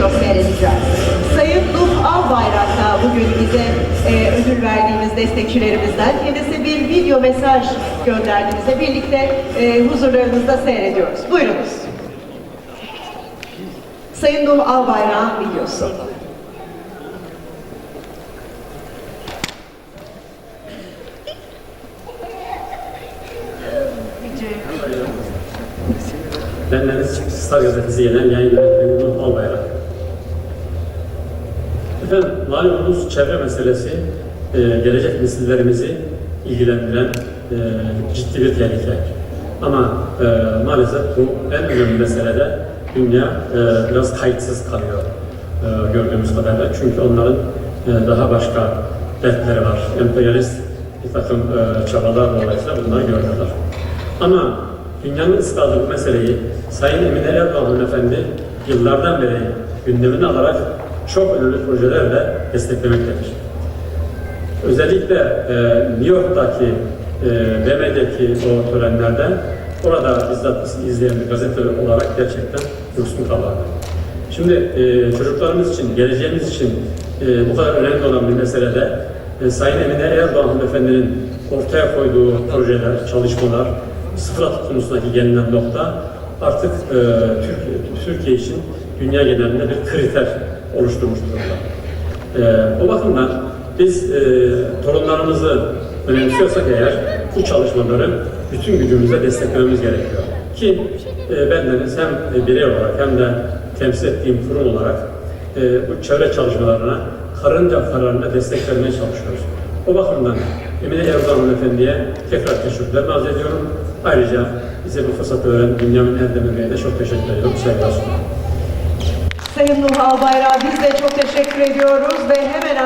göstereceğiz. Sayın Nuh Albayrak da bugün bize e, ödül verdiğimiz destekçilerimizden kendisi bir video mesaj gönderdiğimizde birlikte e, huzurlarınızda seyrediyoruz. Buyurunuz. Sayın Nuh Albayrak'ın videosu. Ben Deniz Star yayın yönetmeni Nuh Albayrak. Efendim, malumunuz çevre meselesi e, gelecek nesillerimizi ilgilendiren e, ciddi bir tehlike. Ama e, maalesef bu en önemli meselede dünya e, biraz kayıtsız kalıyor e, gördüğümüz kadarıyla. Çünkü onların e, daha başka dertleri var. Emperyalist bir takım e, çabalar dolayısıyla bunları görüyorlar. Ama dünyanın ısladığı bu meseleyi Sayın Emine Erdoğan hanımefendi yıllardan beri gündemine alarak çok önemli projelerle desteklemektedir. Özellikle e, New York'taki e, BM'deki o törenlerde orada bizzat izleyen bir gazeteci olarak gerçekten yosun kabardı. Şimdi e, çocuklarımız için, geleceğimiz için e, bu kadar önemli olan bir meselede e, Sayın Emine Erdoğan hanımefendinin ortaya koyduğu projeler, çalışmalar, sıfır atık konusundaki gelinen nokta artık e, Türkiye, Türkiye için dünya genelinde bir kriter oluşturmuş durumda. E, o bakımdan biz e, torunlarımızı önemsiyorsak eğer bu çalışmaları bütün gücümüzle desteklememiz gerekiyor. Ki e, bendeniz hem birey olarak hem de temsil ettiğim kurum olarak e, bu çevre çalışmalarına karınca kararına destek vermeye çalışıyoruz. O bakımdan Emine Erdoğan Efendi'ye tekrar teşekkürler arz ediyorum. Ayrıca bize bu fırsatı veren Bünyamin Erdemir Bey'e de çok teşekkür ediyorum. Saygılar sunuyorum. Sayın Nuh Albayrak'a biz de çok teşekkür ediyoruz ve hemen